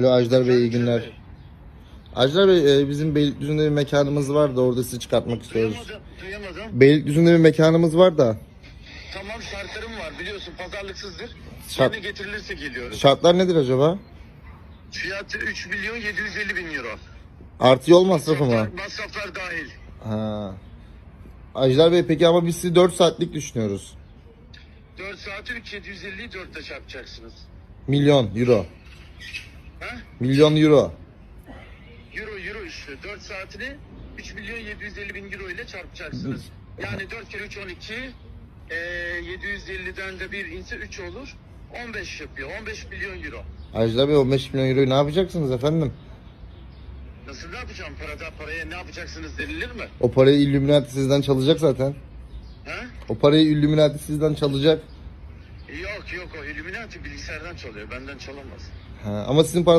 Alo Ajdar Bey iyi günler. Ajdar Bey e, bizim Beylikdüzü'nde bir mekanımız var da orada sizi çıkartmak istiyoruz. Duyamadım, duyamadım. Beylikdüzü'nde bir mekanımız var da Tamam şartlarım var biliyorsun pazarlıksızdır. Şart- Yerine getirilirse geliyoruz. şartlar nedir acaba? Fiyatı 3 milyon 750 bin euro. Artı yol masrafı mı? Masraflar, masraflar dahil. Ha. Ajdar Bey peki ama biz sizi 4 saatlik düşünüyoruz. 4 saati 3 750'yi 4'te çarpacaksınız. Milyon euro. Milyon euro. Euro euro işte 4 saatini 3 milyon 750 bin euro ile çarpacaksınız. Yani 4 kere 3 12 ee, 750'den de bir inse 3 olur. 15 yapıyor. 15 milyon euro. Ajdar Bey 15 milyon euroyu ne yapacaksınız efendim? Nasıl ne yapacağım parada paraya ne yapacaksınız denilir mi? O parayı Illuminati sizden çalacak zaten. Ha? O parayı Illuminati sizden çalacak. Yok yok o Illuminati bilgisayardan çalıyor benden çalamaz. Ha. Ama sizin paralar